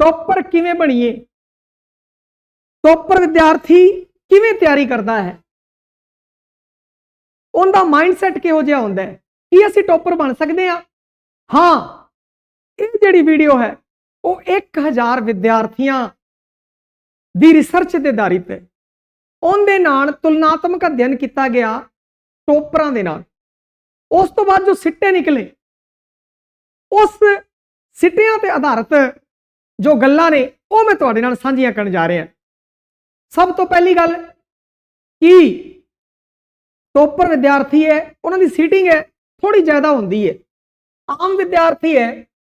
Topper ਕਿਵੇਂ ਬਣੀਏ? Topper ਵਿਦਿਆਰਥੀ ਕਿਵੇਂ ਤਿਆਰੀ ਕਰਦਾ ਹੈ? ਉਹਦਾ ਮਾਈਂਡਸੈਟ ਕਿਹੋ ਜਿਹਾ ਹੁੰਦਾ ਹੈ? ਕੀ ਅਸੀਂ ਟੌਪਰ ਬਣ ਸਕਦੇ ਹਾਂ? ਹਾਂ, ਇਹ ਜਿਹੜੀ ਵੀਡੀਓ ਹੈ, ਉਹ 1000 ਵਿਦਿਆਰਥੀਆਂ ਦੀ ਰਿਸਰਚ ਤੇ ਆਧਾਰਿਤ ਹੈ। ਉਹਦੇ ਨਾਲ ਤੁਲਨਾਤਮਕ ਅਧਿਐਨ ਕੀਤਾ ਗਿਆ ਟੋਪਰਾਂ ਦੇ ਨਾਲ। ਉਸ ਤੋਂ ਬਾਅਦ ਜੋ ਸਿੱਟੇ ਨਿਕਲੇ, ਉਸ ਸਿੱਟਿਆਂ ਤੇ ਆਧਾਰਿਤ ਜੋ ਗੱਲਾਂ ਨੇ, ਉਹ ਮੈਂ ਤੁਹਾਡੇ ਨਾਲ ਸਾਂਝੀਆਂ ਕਰਨ ਜਾ ਰਿਹਾ। ਸਭ ਤੋਂ ਪਹਿਲੀ ਗੱਲ, ਕਿ ਟੋਪਰ ਵਿਦਿਆਰਥੀ ਹੈ, ਉਹਨਾਂ ਦੀ ਸੀਟਿੰਗ ਹੈ ਥੋੜੀ ਜ਼ਿਆਦਾ ਹੁੰਦੀ ਹੈ। ਆਮ ਵਿਦਿਆਰਥੀ ਹੈ,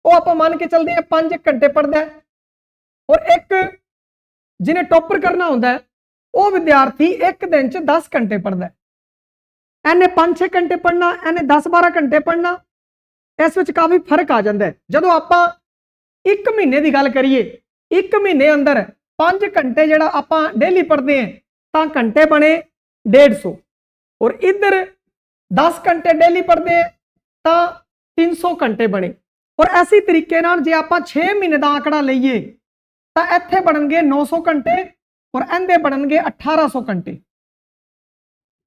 ਉਹ ਆਪਾਂ ਮੰਨ ਕੇ ਚੱਲਦੇ ਆ 5 ਘੰਟੇ ਪੜਦਾ ਔਰ ਇੱਕ ਜਿਹਨੇ ਟੋਪਰ ਕਰਨਾ ਹੁੰਦਾ ਉਹ ਵਿਦਿਆਰਥੀ ਇੱਕ ਦਿਨ 'ਚ 10 ਘੰਟੇ ਪੜਦਾ ਹੈ। ਇਹਨੇ 5-6 ਘੰਟੇ ਪੜਨਾ ਇਹਨੇ 10-12 ਘੰਟੇ ਪੜਨਾ ਇਸ ਵਿੱਚ ਕਾਫੀ ਫ਼ਰਕ ਆ ਜਾਂਦਾ ਹੈ। ਜਦੋਂ ਆਪਾਂ ਇੱਕ ਮਹੀਨੇ ਦੀ ਗੱਲ ਕਰੀਏ, ਇੱਕ ਮਹੀਨੇ ਅੰਦਰ 5 ਘੰਟੇ ਜਿਹੜਾ ਆਪਾਂ ਡੇਲੀ ਪੜ੍ਹਦੇ ਹਾਂ, ਤਾਂ ਘੰਟੇ ਬਣੇ 150 ਔਰ ਇੱਧਰ 10 ਘੰਟੇ ਡੇਲੀ ਪੜ੍ਹਦੇ ਹਾਂ, ਤਾਂ 300 ਘੰਟੇ ਬਣੇ। ਔਰ ਐਸੀ ਤਰੀਕੇ ਨਾਲ ਜੇ ਆਪਾਂ 6 ਮਹੀਨੇ ਦਾ ਆંકੜਾ ਲਈਏ, ਤਾਂ ਇੱਥੇ ਬਣਨਗੇ 900 ਘੰਟੇ ਔਰ ਇਹਦੇ ਬਣਨਗੇ 1800 ਘੰਟੇ।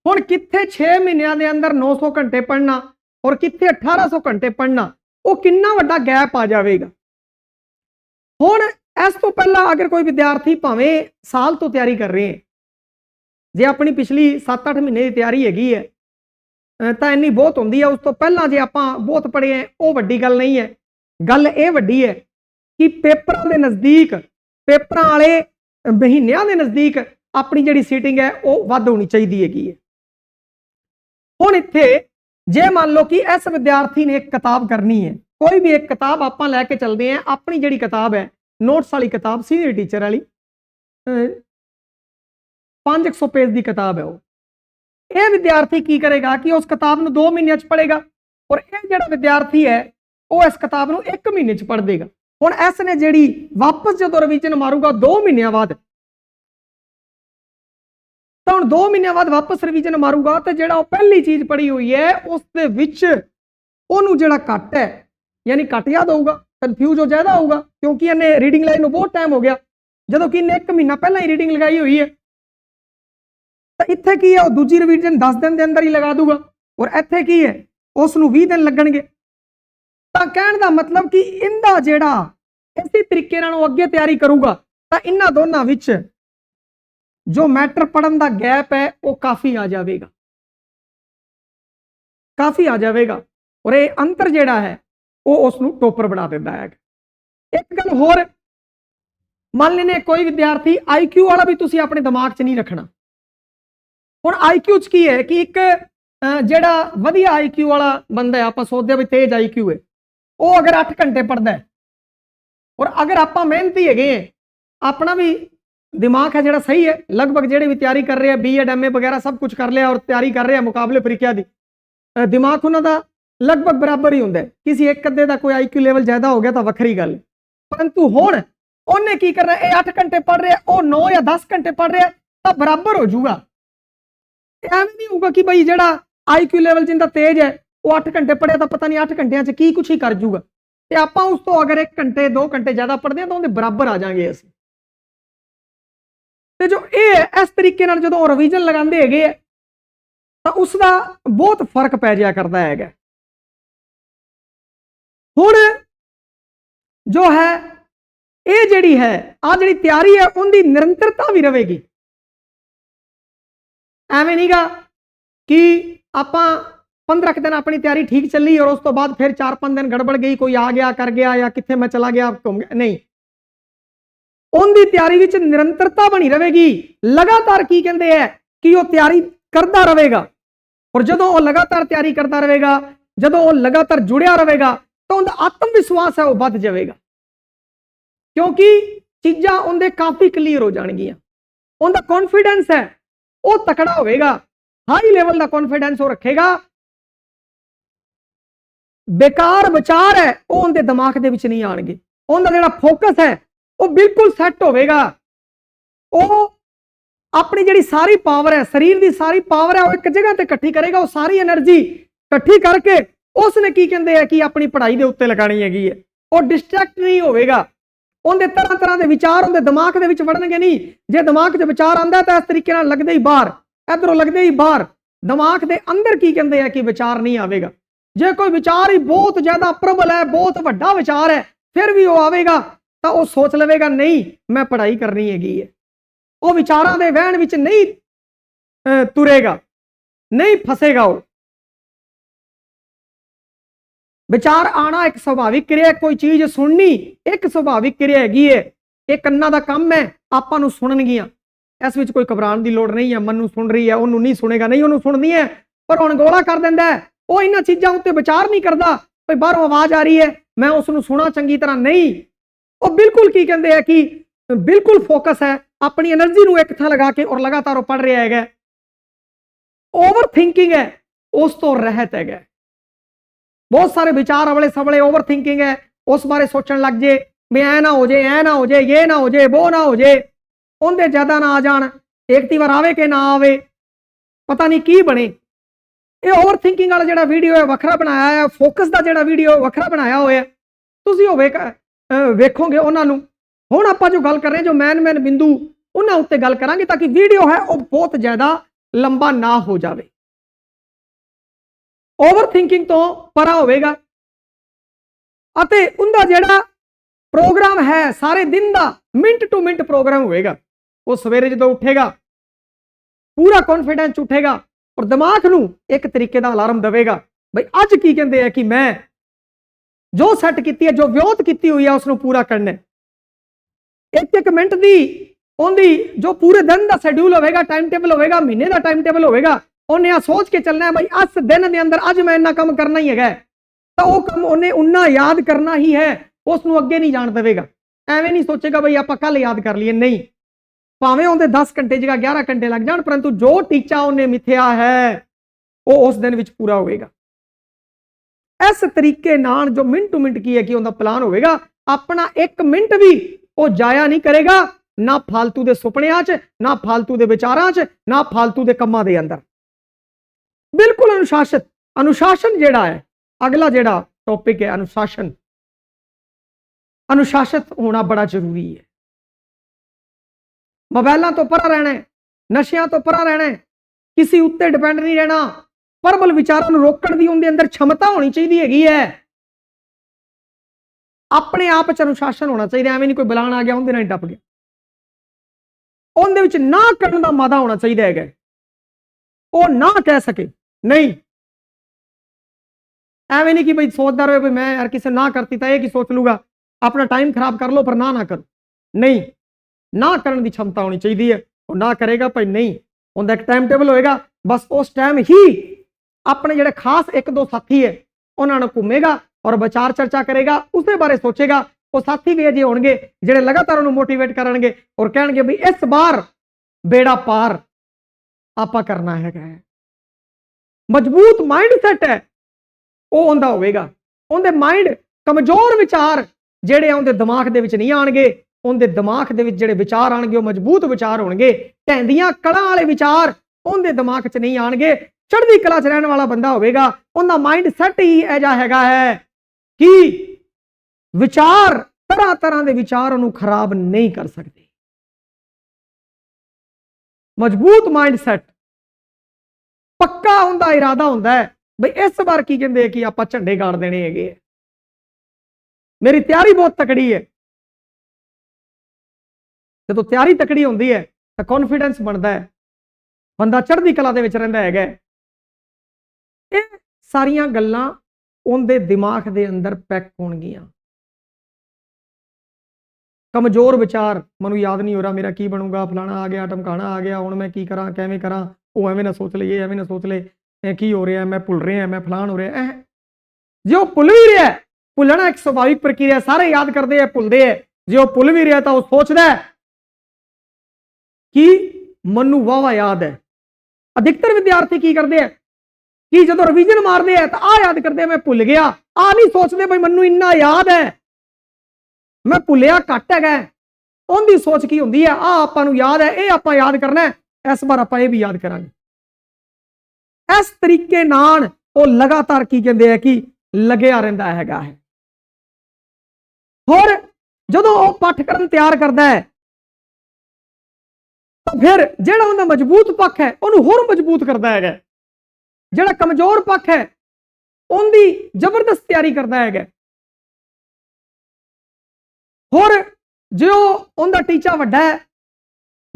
ਹੁਣ ਕਿੱਥੇ 6 ਮਹੀਨਿਆਂ ਦੇ ਅੰਦਰ 900 ਘੰਟੇ ਪੜ੍ਹਨਾ ਔਰ ਕਿੱਥੇ 1800 ਘੰਟੇ ਪੜ੍ਹਨਾ, ਉਹ ਕਿੰਨਾ ਵੱਡਾ ਗੈਪ ਆ ਜਾਵੇਗਾ। ਹੁਣ ਇਸ ਤੋਂ ਪਹਿਲਾਂ ਅਗਰ ਕੋਈ ਵਿਦਿਆਰਥੀ ਭਾਵੇਂ ਸਾਲ ਤੋਂ ਤਿਆਰੀ ਕਰ ਰਹੇ ਹੈ, ਜੇ ਆਪਣੀ ਪਿਛਲੀ 7-8 ਮਹੀਨੇ ਦੀ ਤਿਆਰੀ ਹੈਗੀ ਹੈ ਤਾਂ ਇੰਨੀ ਬਹੁਤ ਹੁੰਦੀ ਹੈ, ਉਸ ਤੋਂ ਪਹਿਲਾਂ ਜੇ ਆਪਾਂ ਬਹੁਤ ਪੜ੍ਹੇ ਹੈ, ਉਹ ਵੱਡੀ ਗੱਲ ਨਹੀਂ ਹੈ। ਗੱਲ ਇਹ ਵੱਡੀ ਹੈ ਕਿ ਪੇਪਰਾਂ ਦੇ ਨਜ਼ਦੀਕ, ਪੇਪਰਾਂ ਵਾਲੇ ਮਹੀਨਿਆਂ ਦੇ ਨਜ਼ਦੀਕ ਆਪਣੀ ਜਿਹੜੀ ਸੀਟਿੰਗ ਹੈ, ਉਹ ਵੱਧ ਹੋਣੀ ਚਾਹੀਦੀ ਹੈਗੀ ਹੈ। ਹੁਣ ਇੱਥੇ ਜੇ ਮੰਨ ਲਓ ਕਿ ਇਸ ਵਿਦਿਆਰਥੀ ਨੇ ਇੱਕ ਕਿਤਾਬ ਕਰਨੀ ਹੈ ਕੋਈ ਵੀ ਇੱਕ ਕਿਤਾਬ ਆਪਾਂ ਲੈ ਕੇ ਚੱਲਦੇ ਆਂ ਆਪਣੀ ਜਿਹੜੀ ਕਿਤਾਬ ਹੈ ਨੋਟਸ ਵਾਲੀ ਕਿਤਾਬ ਸੀਨੀਅਰ ਟੀਚਰ ਵਾਲੀ 500 ਪੇਜ ਦੀ ਕਿਤਾਬ ਹੈ ਉਹ। ਇਹ ਵਿਦਿਆਰਥੀ ਕੀ ਕਰੇਗਾ ਕਿ ਉਸ ਕਿਤਾਬ ਨੂੰ 2 ਮਹੀਨਿਆਂ 'ਚ ਪੜ੍ਹੇਗਾ ਔਰ ਇਹ ਜਿਹੜਾ ਵਿਦਿਆਰਥੀ ਹੈ, ਉਹ ਇਸ ਕਿਤਾਬ ਨੂੰ 1 ਮਹੀਨੇ 'ਚ ਪੜ੍ਹ ਦੇਗਾ। ਹੁਣ ਇਸ ਨੇ ਜਿਹੜੀ ਵਾਪਸ ਜਦੋਂ ਰਿਵੀਜ਼ਨ ਮਾਰੂਗਾ 2 ਮਹੀਨਿਆਂ ਬਾਅਦ, ਤਾਂ ਹੁਣ 2 ਮਹੀਨਿਆਂ ਬਾਅਦ ਵਾਪਸ ਰਿਵੀਜ਼ਨ ਮਾਰੂਗਾ ਤੇ ਜਿਹੜਾ ਉਹ ਪਹਿਲੀ ਚੀਜ਼ ਪੜ੍ਹੀ ਹੋਈ ਹੈ, ਉਸ ਦੇ ਵਿੱਚ ਉਹਨੂੰ ਜਿਹੜਾ ਘੱਟ ਹੈ ਯਾਨੀ ਘੱਟ ਯਾਦ ਹੋਊਗਾ ਕਨਫਿਊਜ਼ ਹੋ ਜ਼ਿਆਦਾ ਹੋਊਗਾ ਕਿਉਂਕਿ ਇਹਨੇ ਰੀਡਿੰਗ ਲਾਈਨ ਨੂੰ ਬਹੁਤ ਟਾਈਮ ਹੋ ਗਿਆ। ਜਦੋਂ ਕਿ ਇਹਨੇ 1 ਮਹੀਨਾ ਪਹਿਲਾਂ ਹੀ ਰੀਡਿੰਗ ਲਗਾਈ ਹੋਈ ਹੈ। ਤਾਂ ਇੱਥੇ ਕੀ ਹੈ, ਉਹ ਦੂਜੀ ਰਿਵੀਜ਼ਨ 10 ਦਿਨ ਦੇ ਅੰਦਰ ਹੀ ਲਗਾ ਦੂਗਾ ਔਰ ਇੱਥੇ ਕੀ ਹੈ ਉਸ ਨੂੰ 20 ਦਿਨ ਲੱਗਣਗੇ। ਤਾਂ ਕਹਿਣ ਦਾ ਮਤਲਬ ਕਿ ਇਹਦਾ ਜਿਹੜਾ ਇਸੇ ਤਰੀਕੇ ਨਾਲ ਉਹ ਅੱਗੇ ਤਿਆਰੀ ਕਰੂਗਾ, ਤਾਂ ਇਹਨਾਂ ਦੋਨਾਂ ਵਿੱਚ ਜੋ ਮੈਟਰ ਪੜਨ ਦਾ ਗੈਪ ਹੈ, ਉਹ ਕਾਫੀ ਆ ਜਾਵੇਗਾ। ਕਾਫੀ ਆ ਜਾਵੇਗਾ। ਔਰ ਇਹ ਅੰਤਰ ਜਿਹੜਾ ਹੈ ਉਹ ਉਸ ਨੂੰ ਟੋਪਰ ਬਣਾ ਦਿੰਦਾ ਹੈ। ਇੱਕ ਗੱਲ ਹੋਰ, ਮੰਨ ਲੈਨੇ ਕੋਈ ਵਿਦਿਆਰਥੀ ਆਈਕਿਊ ਵਾਲਾ ਵੀ ਤੁਸੀਂ ਆਪਣੇ ਦਿਮਾਗ 'ਚ ਨਹੀਂ ਰੱਖਣਾ। ਹੁਣ ਆਈਕਿਊ 'ਚ ਕੀ ਹੈ ਕਿ ਇੱਕ ਜਿਹੜਾ ਵਧੀਆ ਆਈਕਿਊ ਵਾਲਾ ਬੰਦਾ ਹੈ, ਆਪਾਂ ਸੋਚਦੇ ਆ ਵੀ ਤੇਜ਼ ਆਈਕਿਊ ਹੈ, ਉਹ ਅਗਰ 8 ਘੰਟੇ ਪੜਦਾ ਹੈ, ਔਰ ਅਗਰ ਆਪਾਂ ਮਿਹਨਤੀ ਹੈਗੇ ਹਾਂ, ਆਪਣਾ ਵੀ ਦਿਮਾਗ ਹੈ ਜਿਹੜਾ ਸਹੀ ਹੈ, ਲਗਭਗ ਜਿਹੜੇ ਵੀ ਤਿਆਰੀ ਕਰ ਰਹੇ ਆ ਬੀਐਡ ਐਮਏ ਵਗੈਰਾ ਸਭ ਕੁਝ ਕਰ ਲਿਆ ਔਰ ਤਿਆਰੀ ਕਰ ਰਹੇ ਆ ਮੁਕਾਬਲੇ ਪ੍ਰੀਖਿਆ ਦੀ ਦਿਮਾਗ ਉਹਨਾਂ ਦਾ ਲਗਭਗ ਬਰਾਬਰ ਹੀ ਹੁੰਦਾ ਕਿਸੇ ਇੱਕ ਅੱਧੇ ਦਾ ਕੋਈ ਆਈਕਿਊ ਲੈਵਲ ਜ਼ਿਆਦਾ ਹੋ ਗਿਆ ਤਾਂ ਵੱਖਰੀ ਗੱਲ ਪਰੰਤੂ ਹੁਣ ਉਹਨੇ ਕੀ ਕਰਨਾ ਇਹ 8 ਘੰਟੇ ਪੜ ਰਿਹਾ, ਉਹ 9 ਜਾਂ 10 ਘੰਟੇ ਪੜ ਰਿਹਾ, ਤਾਂ ਬਰਾਬਰ ਹੋ ਜਾਊਗਾ। ਐਵੇਂ ਨਹੀਂ ਹੋਊਗਾ ਕਿ ਬਈ ਜਿਹੜਾ ਆਈਕਿਊ ਲੈਵਲ ਜਿੰਦਾ ਤੇਜ਼ ਹੈ, ਉਹ 8 ਘੰਟੇ ਪੜਿਆ ਤਾਂ ਪਤਾ ਨਹੀਂ 8 ਘੰਟਿਆਂ 'ਚ ਕੀ ਕੁਛ ਹੀ ਕਰ ਜੂਗਾ ਤੇ ਆਪਾਂ ਉਸ ਤੋਂ ਅਗਰ 1 ਘੰਟੇ 2 ਘੰਟੇ ਜ਼ਿਆਦਾ ਪੜਦੇ ਹਾਂ ਤਾਂ ਉਹਦੇ ਬਰਾਬਰ ਆ ਜਾਾਂਗੇ ਅਸੀਂ। ਤੇ ਜੋ ਇਹ ਇਸ ਤਰੀਕੇ ਨਾਲ ਜਦੋਂ ਰਿਵੀਜ਼ਨ ਲਗਾਉਂਦੇ ਹੈਗੇ ਆ ਤਾਂ ਉਸ ਦਾ ਬਹੁਤ ਫ਼ਰਕ ਪੈ ਜਾਇਆ ਕਰਦਾ ਹੈਗਾ। ਹੁਣ ਜੋ ਹੈ, ਇਹ ਜਿਹੜੀ ਹੈ ਆ ਜਿਹੜੀ ਤਿਆਰੀ ਹੈ, ਉਹਦੀ ਨਿਰੰਤਰਤਾ ਵੀ ਰਹੇਗੀ। ਐਵੇਂ ਨਹੀਂਗਾ ਕਿ ਆਪਾਂ 15 ਕੁ ਦਿਨ ਆਪਣੀ ਤਿਆਰੀ ਠੀਕ ਚੱਲੀ ਔਰ ਉਸ ਤੋਂ ਬਾਅਦ ਫਿਰ 4-5 ਦਿਨ ਗੜਬੜ ਗਈ, ਕੋਈ ਆ ਗਿਆ, ਕਰ ਗਿਆ ਜਾਂ ਕਿੱਥੇ ਮੈਂ ਚਲਾ ਗਿਆ, ਘੁੰਮ ਗਿਆ, ਨਹੀਂ। ਉਹਦੀ ਤਿਆਰੀ ਵਿੱਚ ਨਿਰੰਤਰਤਾ ਬਣੀ ਰਹੇਗੀ। ਲਗਾਤਾਰ ਕੀ ਕਹਿੰਦੇ ਆ ਕਿ ਉਹ ਤਿਆਰੀ ਕਰਦਾ ਰਹੇਗਾ। ਔਰ ਜਦੋਂ ਉਹ ਲਗਾਤਾਰ ਤਿਆਰੀ ਕਰਦਾ ਰਹੇਗਾ, ਜਦੋਂ ਉਹ ਲਗਾਤਾਰ ਜੁੜਿਆ ਰਹੇਗਾ ਤਾਂ ਉਹਦਾ ਆਤਮ ਵਿਸ਼ਵਾਸ ਹੈ, ਉਹ ਵੱਧ ਜਾਵੇਗਾ। ਕਿਉਂਕਿ ਚੀਜ਼ਾਂ ਉਹਦੇ ਕਾਫੀ ਕਲੀਅਰ ਹੋ ਜਾਣਗੀਆਂ। ਉਹਦਾ ਕੌਨਫੀਡੈਂਸ ਹੈ, ਉਹ ਤਕੜਾ ਹੋਵੇਗਾ। ਹਾਈ ਲੈਵਲ ਦਾ ਕੌਨਫੀਡੈਂਸ ਉਹ ਰੱਖੇਗਾ। ਬੇਕਾਰ ਵਿਚਾਰ ਹੈ, ਉਹ ਉਹਦੇ ਦਿਮਾਗ ਦੇ ਵਿੱਚ ਨਹੀਂ ਆਣਗੇ ਉਹਦਾ ਜਿਹੜਾ ਫੋਕਸ ਹੈ, ਉਹ ਬਿਲਕੁਲ ਸੈੱਟ ਹੋਵੇਗਾ। ਉਹ ਆਪਣੀ ਜਿਹੜੀ ਸਾਰੀ ਪਾਵਰ ਹੈ, ਸਰੀਰ ਦੀ ਸਾਰੀ ਪਾਵਰ ਹੈ, ਉਹ ਇੱਕ ਜਗ੍ਹਾ ਤੇ ਇਕੱਠੀ ਕਰੇਗਾ, ਉਹ ਸਾਰੀ એનર્ਜੀ ਇਕੱਠੀ ਕਰਕੇ ਉਸ ਨੇ ਕੀ ਕਹਿੰਦੇ ਆ ਕਿ ਆਪਣੀ ਪੜ੍ਹਾਈ ਦੇ ਉੱਤੇ ਲਗਾਣੀ ਹੈਗੀ ਹੈ। ਉਹ ਡਿਸਟਰੈਕਟ ਨਹੀਂ ਹੋਵੇਗਾ। ਉਹਦੇ ਤਰ੍ਹਾਂ ਤਰ੍ਹਾਂ ਦੇ ਵਿਚਾਰ ਉਹਦੇ ਦਿਮਾਗ ਦੇ ਵਿੱਚ ਵੜਨਗੇ ਨਹੀਂ। ਜੇ ਦਿਮਾਗ 'ਚ ਵਿਚਾਰ ਆਂਦਾ ਤਾਂ ਇਸ ਤਰੀਕੇ ਨਾਲ ਲੱਗਦੇ ਹੀ ਬਾਹਰ। ਇਧਰੋਂ ਲੱਗਦੇ ਹੀ ਬਾਹਰ। ਦਿਮਾਗ ਦੇ ਅੰਦਰ ਕੀ ਕਹਿੰਦੇ ਆ ਕਿ ਵਿਚਾਰ ਨਹੀਂ ਆਵੇਗਾ। ਜੇ ਕੋਈ ਵਿਚਾਰ ਹੀ ਬਹੁਤ ਜ਼ਿਆਦਾ ਪ੍ਰਬਲ ਹੈ, ਬਹੁਤ ਵੱਡਾ ਵਿਚਾਰ ਹੈ, ਫਿਰ ਵੀ ਉਹ ਆਵੇਗਾ, ਤਾਂ ਉਹ ਸੋਚ ਲਵੇਗਾ, ਨਹੀਂ, ਮੈਂ ਪੜ੍ਹਾਈ ਕਰਨੀ ਹੈਗੀ ਹੈ। ਉਹ ਵਿਚਾਰਾਂ ਦੇ ਵਹਿਣ ਵਿੱਚ ਨਹੀਂ ਤੁਰੇਗਾ, ਨਹੀਂ ਫਸੇਗਾ ਉਹ। ਵਿਚਾਰ ਆਣਾ ਇੱਕ ਸੁਭਾਵਿਕ ਕਿਰਿਆ, ਕੋਈ ਚੀਜ਼ ਸੁਣਨੀ ਇੱਕ ਸੁਭਾਵਿਕ ਕਿਰਿਆ ਹੈਗੀ ਹੈ ਇਹ ਕੰਨਾਂ ਦਾ ਕੰਮ ਹੈ, ਆਪਾਂ ਨੂੰ ਸੁਣਨਗੀਆਂ। ਇਸ ਵਿੱਚ ਕੋਈ ਘਬਰਾਣ ਦੀ ਲੋੜ ਨਹੀਂ ਹੈ, ਮਨ ਨੂੰ ਸੁਣ ਰਹੀ ਹੈ, ਉਹਨੂੰ ਨਹੀਂ ਸੁਣੇਗਾ, ਨਹੀਂ ਉਹਨੂੰ ਸੁਣਨੀ ਹੈ, ਪਰ ਅਣਗੋਲਾ ਕਰ ਦਿੰਦਾ ਉਹ ਇਹਨਾਂ ਚੀਜ਼ਾਂ ਉੱਤੇ ਵਿਚਾਰ ਨਹੀਂ ਕਰਦਾ, ਕੋਈ ਬਾਹਰੋਂ ਆਵਾਜ਼ ਆ ਰਹੀ ਹੈ, ਮੈਂ ਉਸ ਨੂੰ ਸੁਣਾ ਚੰਗੀ ਤਰ੍ਹਾਂ ਨਹੀਂ। ਉਹ ਬਿਲਕੁਲ ਕੀ ਕਹਿੰਦੇ ਆ ਕਿ ਬਿਲਕੁਲ ਫੋਕਸ ਹੈ, ਆਪਣੀ એનર્ਜੀ ਨੂੰ ਇੱਕ ਥਾਂ ਲਗਾ ਕੇ ਔਰ ਲਗਾਤਾਰ ਉਹ ਪੜ ਰਿਹਾ ਹੈਗਾ। ਓਵਰ ਥਿੰਕਿੰਗ ਹੈ, ਉਸ ਤੋਂ ਰਹਿਤ ਹੈਗਾ। ਬਹੁਤ ਸਾਰੇ ਵਿਚਾਰ ਅਵਲੇ ਸਵਲੇ ਓਵਰ ਥਿੰਕਿੰਗ ਹੈ, ਉਸ ਬਾਰੇ ਸੋਚਣ ਲੱਗ ਜੇ, ਵੀ ਐ ਨਾ ਹੋ ਜੇ, ਐ ਨਾ ਹੋ ਜੇ ਇਹ ਨਾ ਹੋ ਜੇ ਉਹ ਨਾ ਹੋ ਜੇ, ਉਹਦੇ ਜ਼ਿਆਦਾ ਨਾ ਆ ਜਾਣ ਏਕਤੀ ਵਾਰ ਆਵੇ ਕਿ ਨਾ ਆਵੇ, ਪਤਾ ਨਹੀਂ ਕੀ ਬਣੇ। ਇਹ ਓਵਰ ਥਿੰਕਿੰਗ ਵਾਲਾ ਜਿਹੜਾ ਵੀਡੀਓ ਹੈ, ਵੱਖਰਾ ਬਣਾਇਆ ਹੈ ਫੋਕਸ ਦਾ ਜਿਹੜਾ ਵੀਡੀਓ ਵੱਖਰਾ ਬਣਾਇਆ ਹੋਇਆ। ਤੁਸੀਂ ਉਹ ਵੇਖ ਵੇਖੋਗੇ ਉਹਨਾਂ ਨੂੰ। ਹੁਣ ਆਪਾਂ ਜੋ ਗੱਲ ਕਰ ਰਹੇ ਜੋ ਮੈਨ ਮੈਨ ਬਿੰਦੂ, ਉਹਨਾਂ ਉੱਤੇ ਗੱਲ ਕਰਾਂਗੇ ਤਾਂ ਕਿ ਵੀਡੀਓ ਹੈ, ਉਹ ਬਹੁਤ ਜ਼ਿਆਦਾ ਲੰਬਾ ਨਾ ਹੋ ਜਾਵੇ। ਓਵਰ ਥਿੰਕਿੰਗ ਤੋਂ ਪਰਾ ਹੋਵੇਗਾ। ਅਤੇ ਉਹਦਾ ਜਿਹੜਾ ਪ੍ਰੋਗਰਾਮ ਹੈ, ਸਾਰੇ ਦਿਨ ਦਾ ਮਿੰਟ ਟੂ ਮਿੰਟ ਪ੍ਰੋਗਰਾਮ ਹੋਵੇਗਾ। ਉਹ ਸਵੇਰੇ ਜਦੋਂ ਉੱਠੇਗਾ, ਪੂਰਾ ਕੌਨਫੀਡੈਂਸ ਉੱਠੇਗਾ ਔਰ ਦਿਮਾਗ ਨੂੰ ਇੱਕ ਤਰੀਕੇ ਦਾ ਅਲਾਰਮ ਦੇਵੇਗਾ। ਬਈ ਅੱਜ ਕੀ ਕਹਿੰਦੇ ਆ ਕਿ ਮੈਂ ਜੋ ਸੈੱਟ ਕੀਤੀ ਹੈ, ਜੋ ਵਿਉਤ ਕੀਤੀ ਹੋਈ ਹੈ ਉਸ ਨੂੰ ਪੂਰਾ ਕਰਨਾ ਹੈ। ਇੱਕ ਇੱਕ ਮਿੰਟ ਦੀ, ਉਹਦੀ ਜੋ ਪੂਰੇ ਦਿਨ ਦਾ ਸ਼ੈਡਿਊਲ ਹੋਵੇਗਾ ਟਾਈਮ ਟੇਬਲ ਹੋਵੇਗਾ, ਮਹੀਨੇ ਦਾ ਟਾਈਮ ਟੇਬਲ ਹੋਵੇਗਾ ਉਹਨੇ ਆ ਸੋਚ ਕੇ ਚੱਲਣਾ ਹੈ ਭਾਈ ਅਸ ਦਿਨ ਦੇ ਅੰਦਰ ਅੱਜ ਮੈਂ ਇੰਨਾ ਕੰਮ ਕਰਨਾ ਹੀ ਹੈਗਾ ਤਾਂ ਉਹ ਕੰਮ ਉਹਨੇ ਉਨਾ ਯਾਦ ਕਰਨਾ ਹੀ ਹੈ ਉਸ ਨੂੰ ਅੱਗੇ ਨਹੀਂ ਜਾਣ ਦੇਵੇਗਾ। ਐਵੇਂ ਨਹੀਂ ਸੋਚੇਗਾ ਭਾਈ ਆਪਾਂ ਕੱਲ ਯਾਦ ਕਰ ਲਈਏ। ਨਹੀਂ। ਭਾਵੇਂ ਉਹਦੇ 10 ਘੰਟੇ ਜਗਾ 11 ਘੰਟੇ ਲੱਗ ਜਾਣ, ਪਰੰਤੂ ਜੋ ਟੀਚਾ ਉਹਨੇ ਮਿਥਿਆ ਹੈ, ਉਹ ਉਸ ਦਿਨ ਵਿੱਚ ਪੂਰਾ ਹੋਵੇਗਾ। ਇਸ ਤਰੀਕੇ ਨਾਲ ਜੋ ਮਿੰਟ ਟੂ ਮਿੰਟ ਕੀ ਹੈ ਕਿ ਉਹਦਾ ਪਲਾਨ ਹੋਵੇਗਾ, ਆਪਣਾ ਇੱਕ ਮਿੰਟ ਵੀ ਉਹ ਜਾਇਆ ਨਹੀਂ ਕਰੇਗਾ, ਨਾ ਫਾਲਤੂ ਦੇ ਸੁਪਨਿਆਂ 'ਚ, ਨਾ ਫਾਲਤੂ ਦੇ ਵਿਚਾਰਾਂ 'ਚ, ਨਾ ਫਾਲਤੂ ਦੇ ਕੰਮਾਂ ਦੇ ਅੰਦਰ। ਬਿਲਕੁਲ ਅਨੁਸ਼ਾਸਿਤ ਅਨੁਸ਼ਾਸਨ ਜਿਹੜਾ ਹੈ ਅਗਲਾ ਜਿਹੜਾ ਟੌਪਿਕ ਹੈ ਅਨੁਸ਼ਾਸਨ। ਅਨੁਸ਼ਾਸਿਤ ਹੋਣਾ ਬੜਾ ਜ਼ਰੂਰੀ ਹੈ। ਮੋਬਾਈਲਾਂ ਤੋਂ ਪਰਾਂ ਰਹਿਣਾ ਹੈ, ਨਸ਼ਿਆਂ ਤੋਂ ਪਰਾਂ ਰਹਿਣਾ ਹੈ, ਕਿਸੇ ਉੱਤੇ ਡਿਪੈਂਡ ਨਹੀਂ ਰਹਿਣਾ ਪਰਮਲ ਵਿਚਾਰਾਂ ਨੂੰ ਰੋਕਣ ਦੀ ਉਹਦੇ ਅੰਦਰ ਛਮਤਾ ਹੋਣੀ ਚਾਹੀਦੀ ਹੈਗੀ ਹੈ। ਆਪਣੇ ਆਪ ਚ ਅਨੁਸ਼ਾਸਨ ਹੋਣਾ ਚਾਹੀਦਾ ਐਵੇਂ ਨਹੀਂ ਕੋਈ ਬੁਲਾਣ ਆ ਗਿਆ ਉਹਦੇ ਨਾਲ ਹੀ ਟੱਪ ਗਿਆ। ਉਹਦੇ ਵਿੱਚ ਨਾ ਕਰਨ ਦਾ ਮਾਦਾ ਹੋਣਾ ਚਾਹੀਦਾ ਹੈਗਾ। ਉਹ ਨਾ ਕਹਿ ਸਕੇ। ਨਹੀਂ। ਐਵੇਂ ਨਹੀਂ ਕਿ ਭਈ ਸੋਚਦਾ ਰਹੇ ਭਈ ਮੈਂ ਯਾਰ ਕਿਸੇ ਨਾ ਕਰਤੀ ਤਾਂ ਇਹ ਕੀ ਸੋਚ ਲੂਗਾ। ਆਪਣਾ ਟਾਈਮ ਖਰਾਬ ਕਰ ਲੋ ਪਰ ਨਾ ਨਾ ਕਰੋ। ਨਹੀਂ। ਨਾ ਕਰਨ ਦੀ ਛਮਤਾ ਹੋਣੀ ਚਾਹੀਦੀ ਹੈ। ਉਹ ਨਾ ਕਰੇਗਾ ਭਾਈ ਨਹੀਂ। ਉਹਦਾ ਇੱਕ ਟਾਈਮ ਟੇਬਲ ਹੋਏਗਾ। ਬਸ ਉਸ ਟਾਈਮ ਹੀ ਆਪਣੇ ਜਿਹੜੇ ਖਾਸ ਇੱਕ ਦੋ ਸਾਥੀ ਹੈ, ਉਹਨਾਂ ਨੂੰ ਘੁੰਮੇਗਾ ਔਰ ਵਿਚਾਰ ਚਰਚਾ ਕਰੇਗਾ। ਉਸਦੇ ਬਾਰੇ ਸੋਚੇਗਾ। ਉਹ ਸਾਥੀ ਵੀ ਅਜੇ ਹੋਣਗੇ, ਜਿਹੜੇ ਲਗਾਤਾਰ ਉਹਨੂੰ ਮੋਟੀਵੇਟ ਕਰਨਗੇ ਔਰ ਕਹਿਣਗੇ ਵੀ ਇਸ ਵਾਰ ਬੇੜਾ ਪਾਰ ਆਪਾਂ ਕਰਨਾ ਹੈਗਾ ਮਜ਼ਬੂਤ ਮਾਈਂਡ ਸੈਟ ਹੈ, ਉਹ ਹੁੰਦਾ ਹੋਵੇਗਾ। ਉਹਦੇ ਮਾਈਂਡ ਕਮਜ਼ੋਰ ਵਿਚਾਰ ਜਿਹੜੇ ਆ ਉਹਦੇ ਦਿਮਾਗ ਦੇ ਵਿੱਚ ਨਹੀਂ ਆਣਗੇ ਉਹਦੇ ਦਿਮਾਗ ਦੇ ਵਿੱਚ ਜਿਹੜੇ ਵਿਚਾਰ ਆਣਗੇ ਉਹ ਮਜ਼ਬੂਤ ਵਿਚਾਰ ਹੋਣਗੇ। ਢੈਂਦੀਆਂ ਕਲਾਂ ਵਾਲੇ ਵਿਚਾਰ ਉਹਦੇ ਦਿਮਾਗ 'ਚ ਨਹੀਂ ਆਣਗੇ ਚੜ੍ਹਦੀ ਕਲਾ 'ਚ ਰਹਿਣ ਵਾਲਾ ਬੰਦਾ ਹੋਵੇਗਾ। ਉਹਦਾ ਮਾਈਂਡ ਸੈਟ ਹੀ ਐਜਾ ਹੈਗਾ ਹੈ ਕਿ ਵਿਚਾਰ ਤਰ੍ਹਾਂ ਤਰ੍ਹਾਂ ਦੇ ਵਿਚਾਰ ਉਹਨੂੰ ਖਰਾਬ ਨਹੀਂ ਕਰ ਸਕਦੇ। ਮਜ਼ਬੂਤ ਮਾਈਂਡ ਸੈਟ ਪੱਕਾ ਹੁੰਦਾ, ਇਰਾਦਾ ਹੁੰਦਾ ਹੈ। ਬਈ ਇਸ ਵਾਰ ਕੀ ਕਹਿੰਦੇ ਆ ਕਿ ਆਪਾਂ ਝੰਡੇ ਗਾੜ ਦੇਣੇ ਹੈਗੇ ਆ। ਮੇਰੀ ਤਿਆਰੀ ਬਹੁਤ ਤਕੜੀ ਹੈ। ਜਦੋਂ ਤਿਆਰੀ ਤਕੜੀ ਹੁੰਦੀ ਹੈ, ਤਾਂ ਕੌਨਫੀਡੈਂਸ ਬਣਦਾ ਹੈ। ਬੰਦਾ ਚੜ੍ਹਦੀ ਕਲਾ ਦੇ ਵਿੱਚ ਰਹਿੰਦਾ ਹੈਗਾ ਇਹ ਸਾਰੀਆਂ ਗੱਲਾਂ ਉਹਦੇ ਦਿਮਾਗ ਦੇ ਅੰਦਰ ਪੈਕ ਹੋਣਗੀਆਂ। ਕਮਜ਼ੋਰ ਵਿਚਾਰ, ਮੈਨੂੰ ਯਾਦ ਨਹੀਂ ਹੋ ਰਿਹਾ ਮੇਰਾ ਕੀ ਬਣੂਗਾ, ਫਲਾਣਾ ਆ ਗਿਆ ਟਮਕਾਣਾ ਆ ਗਿਆ, ਹੁਣ ਮੈਂ ਕੀ ਕਰਾਂ, ਕਿਵੇਂ ਕਰਾਂ। ਉਹ ਐਵੇਂ ਨਾ ਸੋਚ ਲਏ ਇਹ ਐਵੇਂ ਨਾ ਸੋਚ ਲਏ ਇਹ ਕੀ ਹੋ ਰਿਹਾ, ਮੈਂ ਭੁੱਲ ਰਿਹਾ, ਮੈਂ ਫਲਾਣ ਹੋ ਰਿਹਾ, ਐ। ਜੇ ਉਹ ਭੁੱਲ ਵੀ ਰਿਹਾ, ਭੁੱਲਣਾ ਇੱਕ ਸੁਭਾਵਿਕ ਪ੍ਰਕਿਰਿਆ, ਸਾਰੇ ਯਾਦ ਕਰਦੇ ਆ, ਭੁੱਲਦੇ ਆ। ਜੇ ਉਹ ਭੁੱਲ ਵੀ ਰਿਹਾ ਤਾਂ ਉਹ ਸੋਚਦਾ ਹੈ ਕਿ ਮੈਨੂੰ ਵਾਵਾ ਯਾਦ ਹੈ। ਅਧਿਕਤਰ ਵਿਦਿਆਰਥੀ ਕੀ ਕਰਦੇ ਆ? ਕਿ ਜਦੋਂ ਰਿਵੀਜ਼ਨ ਮਾਰਦੇ ਆ ਤਾਂ ਆ ਯਾਦ ਕਰਦੇ ਆ, ਮੈਂ ਭੁੱਲ ਗਿਆ। ਆ ਨਹੀਂ ਸੋਚਦੇ ਬਈ ਮੈਨੂੰ ਇੰਨਾ ਯਾਦ ਹੈ। ਮੈਂ ਭੁੱਲਿਆ, ਘੱਟ ਹੈਗਾ। ਉਹਦੀ ਸੋਚ ਕੀ ਹੁੰਦੀ ਹੈ ਆ ਆਪਾਂ ਨੂੰ ਯਾਦ ਹੈ, ਇਹ ਆਪਾਂ ਯਾਦ ਕਰਨਾ ਇਸ ਵਾਰ ਆਪਾਂ ਇਹ ਵੀ ਯਾਦ ਕਰਾਂਗੇ। ਇਸ ਤਰੀਕੇ ਨਾਲ ਉਹ ਲਗਾਤਾਰ ਕੀ ਕਹਿੰਦੇ ਆ ਕਿ ਲੱਗਿਆ ਰਹਿੰਦਾ ਹੈਗਾ ਹੈ। ਹੋਰ ਜਦੋਂ ਉਹ ਪਾਠਕ੍ਰਮ ਤਿਆਰ ਕਰਦਾ ਹੈ ਤਾਂ ਫਿਰ ਜਿਹੜਾ ਉਹਦਾ ਮਜ਼ਬੂਤ ਪੱਖ ਹੈ, ਉਹਨੂੰ ਹੋਰ ਮਜ਼ਬੂਤ ਕਰਦਾ ਹੈਗਾ ਜਿਹੜਾ ਕਮਜ਼ੋਰ ਪੱਖ ਹੈ, ਉਹਦੀ ਜ਼ਬਰਦਸਤ ਤਿਆਰੀ ਕਰਦਾ ਹੈਗਾ ਹੋਰ ਜੇ ਉਹ ਉਹਦਾ ਟੀਚਾ ਵੱਡਾ ਹੈ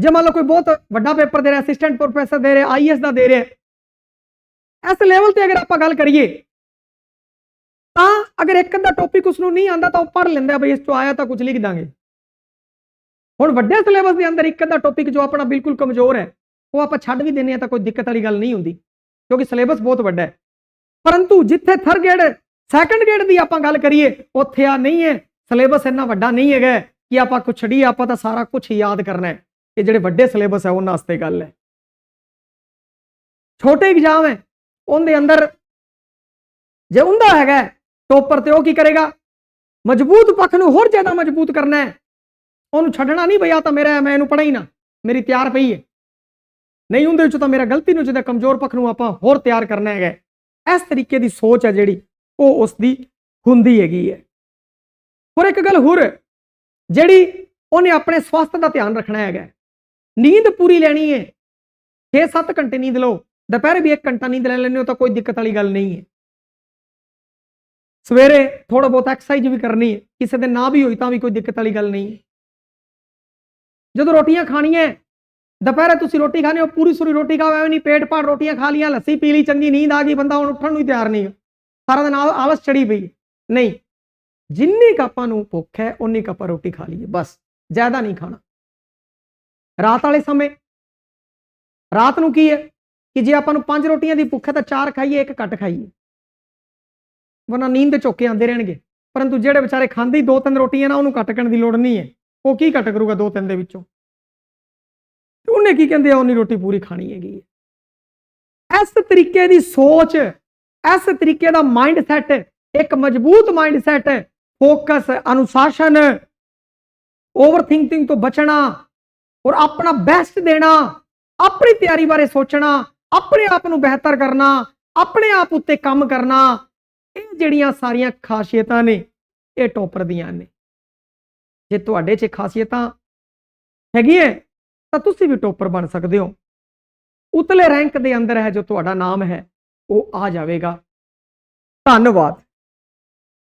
ਜੇ ਮੰਨ ਲਓ ਕੋਈ ਬਹੁਤ ਵੱਡਾ ਪੇਪਰ ਦੇ ਰਿਹਾ ਅਸਿਸਟੈਂਟ ਪ੍ਰੋਫੈਸਰ ਦੇ ਰਿਹਾ ਆਈਐਸ ਦਾ ਦੇ ਰਿਹਾ, ਇਸ ਲੈਵਲ ਤੇ ਅਗਰ ਆਪਾਂ ਗੱਲ ਕਰੀਏ, ਤਾਂ ਅਗਰ ਇੱਕ ਅੱਧਾ ਟੌਪਿਕ ਉਸ ਨੂੰ ਨਹੀਂ ਆਂਦਾ ਤਾਂ ਉਹ ਪੜ੍ਹ ਲੈਂਦਾ, ਬਈ ਇਸ ਤੋਂ ਆਇਆ ਤਾਂ ਕੁਝ ਲਿਖ ਦਾਂਗੇ। ਹੁਣ ਵੱਡੇ ਸਿਲੇਬਸ ਦੇ ਅੰਦਰ ਇੱਕ ਅੱਧਾ ਟੌਪਿਕ ਜੋ ਆਪਣਾ ਬਿਲਕੁਲ ਕਮਜ਼ੋਰ ਹੈ, ਉਹ ਆਪਾਂ ਛੱਡ ਵੀ ਦਿੰਨੇ ਆ ਤਾਂ ਕੋਈ ਦਿੱਕਤ ਵਾਲੀ ਗੱਲ ਨਹੀਂ ਹੁੰਦੀ, ਕਿਉਂਕਿ ਸਿਲੇਬਸ ਬਹੁਤ ਵੱਡਾ ਹੈ। ਪਰੰਤੂ ਜਿੱਥੇ ਥਰਡ ਗ੍ਰੇਡ ਸੈਕੰਡ ਗ੍ਰੇਡ ਦੀ ਆਪਾਂ ਗੱਲ ਕਰੀਏ, ਉੱਥੇ ਆ ਨਹੀਂ ਹੈ ਸਿਲੇਬਸ ਇੰਨਾ ਵੱਡਾ ਨਹੀਂ ਹੈਗਾ ਕਿ ਆਪਾਂ ਕੁਛ ਛੱਡੀਏ, ਆਪਾਂ ਤਾਂ ਸਾਰਾ ਕੁਝ ਯਾਦ ਕਰਨਾ ਹੈ। ਇਹ ਜਿਹੜੇ ਵੱਡੇ ਸਿਲੇਬਸ ਹੈ ਉਹਨਾਂ ਵਾਸਤੇ ਗੱਲ ਹੈ। ਛੋਟੇ ਐਗਜ਼ਾਮ ਹੈ, ਉਹਦੇ ਅੰਦਰ ਜੇ ਹੁੰਦਾ ਹੈਗਾ, ਟੋਪਰ ਤੇ ਉਹ ਕੀ ਕਰੇਗਾ? ਮਜ਼ਬੂਤ ਪੱਖ ਨੂੰ ਹੋਰ ਜ਼ਿਆਦਾ ਮਜ਼ਬੂਤ ਕਰਨਾ ਹੈ। ਉਹਨੂੰ ਛੱਡਣਾ ਨਹੀਂ ਬਈ ਆ ਤਾਂ ਮੇਰਾ, ਮੈਂ ਇਹਨੂੰ ਪੜ੍ਹਾ ਹੀ ਨਾ, ਮੇਰੀ ਤਿਆਰ ਪਈ ਹੈ। ਨਹੀਂ, ਉਹਦੇ ਵਿੱਚ ਤਾਂ ਮੇਰਾ ਗਲਤੀ ਨੂੰ ਜਿਹਦਾ ਕਮਜ਼ੋਰ ਪੱਖ ਨੂੰ ਆਪਾਂ ਹੋਰ ਤਿਆਰ ਕਰਨਾ ਹੈਗਾ ਇਸ ਤਰੀਕੇ ਦੀ ਸੋਚ ਹੈ ਜਿਹੜੀ, ਉਹ ਉਸ ਦੀ ਹੁੰਦੀ ਹੈਗੀ ਹੈ। ਹੋਰ ਇੱਕ ਗੱਲ ਹੋਰ, ਜਿਹੜੀ ਉਹਨੇ ਆਪਣੇ ਸਵਾਸਥ ਦਾ ਧਿਆਨ ਰੱਖਣਾ ਹੈਗਾ। ਨੀਂਦ ਪੂਰੀ ਲੈਣੀ ਹੈ 6-7 ਘੰਟੇ ਨੀਂਦ ਲਓ। ਦੁਪਹਿਰੇ ਵੀ 1 ਘੰਟਾ ਨੀਂਦ ਲੈ ਲੈਂਦੇ ਹੋ ਤਾਂ ਕੋਈ ਦਿੱਕਤ ਵਾਲੀ ਗੱਲ ਨਹੀਂ ਹੈ ਸਵੇਰੇ ਥੋੜਾ ਬਹੁਤ ਐਕਸਰਸਾਈਜ਼ ਵੀ ਕਰਨੀ ਹੈ ਕਿਸੇ ਦਿਨ ਨਾ ਵੀ ਹੋਈ ਤਾਂ ਵੀ ਕੋਈ ਦਿੱਕਤ ਵਾਲੀ ਗੱਲ ਨਹੀਂ ਹੈ ਜਦੋਂ ਰੋਟੀਆਂ ਖਾਣੀਆਂ ਹੈ, ਦੁਪਹਿਰੇ ਤੁਸੀਂ ਰੋਟੀ ਖਾਣੇ ਹੋ ਪੂਰੀ ਸੂਰੀ ਰੋਟੀ ਖਾਓ ਐਵੇਂ ਨਹੀਂ ਪੇਟ ਪਾੜ ਰੋਟੀਆਂ ਖਾ ਲੀਆਂ ਲੱਸੀ ਪੀ ਲਈ ਚੰਗੀ ਨੀਂਦ ਆ ਗਈ ਬੰਦਾ ਹੁਣ ਉੱਠਣ ਨੂੰ ਹੀ ਤਿਆਰ ਨਹੀਂ ਹੈ। ਸਾਰਾ ਦਿਨ ਆਲ- ਆਲਸ ਚੜੀ ਪਈ ਨਹੀਂ ਜਿੰਨੀ ਕੁ ਆਪਾਂ ਨੂੰ ਭੁੱਖ ਹੈ ਉਨੀ ਕੁ ਆਪਾਂ ਰੋਟੀ ਖਾ ਲਈਏ ਬਸ। ਜ਼ਿਆਦਾ ਨਹੀਂ ਖਾਣਾ। ਰਾਤ ਵਾਲੇ ਸਮੇਂ। ਰਾਤ ਨੂੰ ਕੀ ਹੈ? ਕਿ ਜੇ ਆਪਾਂ ਨੂੰ ਪੰਜ ਰੋਟੀਆਂ ਦੀ ਭੁੱਖ ਹੈ ਤਾਂ ਚਾਰ ਖਾਈਏ, ਇੱਕ ਘੱਟ ਖਾਈਏ। ਵਰਨਾ ਨੀਂਦ ਦੇ ਝੋਕੇ ਆਉਂਦੇ ਰਹਿਣਗੇ। ਪਰੰਤੂ ਜਿਹੜੇ ਵਿਚਾਰੇ ਖਾਂਦੇ ਹੀ ਦੋ ਤਿੰਨ ਰੋਟੀਆਂ ਨਾ, ਉਹਨੂੰ ਘੱਟ ਕਰਨ ਦੀ ਲੋੜ ਨਹੀਂ ਹੈ। ਉਹ ਕੀ ਘੱਟ ਕਰੂਗਾ ਦੋ ਤਿੰਨ ਦੇ ਵਿੱਚੋਂ? ਤੇ ਉਹਨੇ ਕੀ ਕਹਿੰਦੇ ਆ? ਉਹਨੀ ਰੋਟੀ ਪੂਰੀ ਖਾਣੀ ਹੈਗੀ ਹੈ। ਇਸ ਤਰੀਕੇ ਦੀ ਸੋਚ, ਇਸ ਤਰੀਕੇ ਦਾ ਮਾਈਂਡ ਸੈਟ ਇੱਕ ਮਜ਼ਬੂਤ ਮਾਈਂਡ ਸੈਟ ਫੋਕਸ ਅਨੁਸ਼ਾਸਨ ਓਵਰ ਥਿੰਕਿੰਗ ਤੋਂ ਬਚਣਾ ਔਰ ਆਪਣਾ ਬੈਸਟ ਦੇਣਾ, ਆਪਣੀ ਤਿਆਰੀ ਬਾਰੇ ਸੋਚਣਾ, ਆਪਣੇ ਆਪ ਨੂੰ ਬਿਹਤਰ ਕਰਨਾ, ਆਪਣੇ ਆਪ ਉੱਤੇ ਕੰਮ ਕਰਨਾ, ਇਹ ਜਿਹੜੀਆਂ ਸਾਰੀਆਂ ਖਾਸੀਅਤਾਂ ਨੇ, ਇਹ ਟੋਪਰ ਦੀਆਂ ਨੇ। ਜੇ ਤੁਹਾਡੇ 'ਚ ਖਾਸੀਅਤਾਂ ਹੈਗੀਆਂ, ਤਾਂ ਤੁਸੀਂ ਵੀ ਟੋਪਰ ਬਣ ਸਕਦੇ ਹੋ। ਉਤਲੇ ਰੈਂਕ ਦੇ ਅੰਦਰ ਹੈ ਜੋ ਤੁਹਾਡਾ ਨਾਮ ਹੈ, ਉਹ ਆ ਜਾਵੇਗਾ। ਧੰਨਵਾਦ।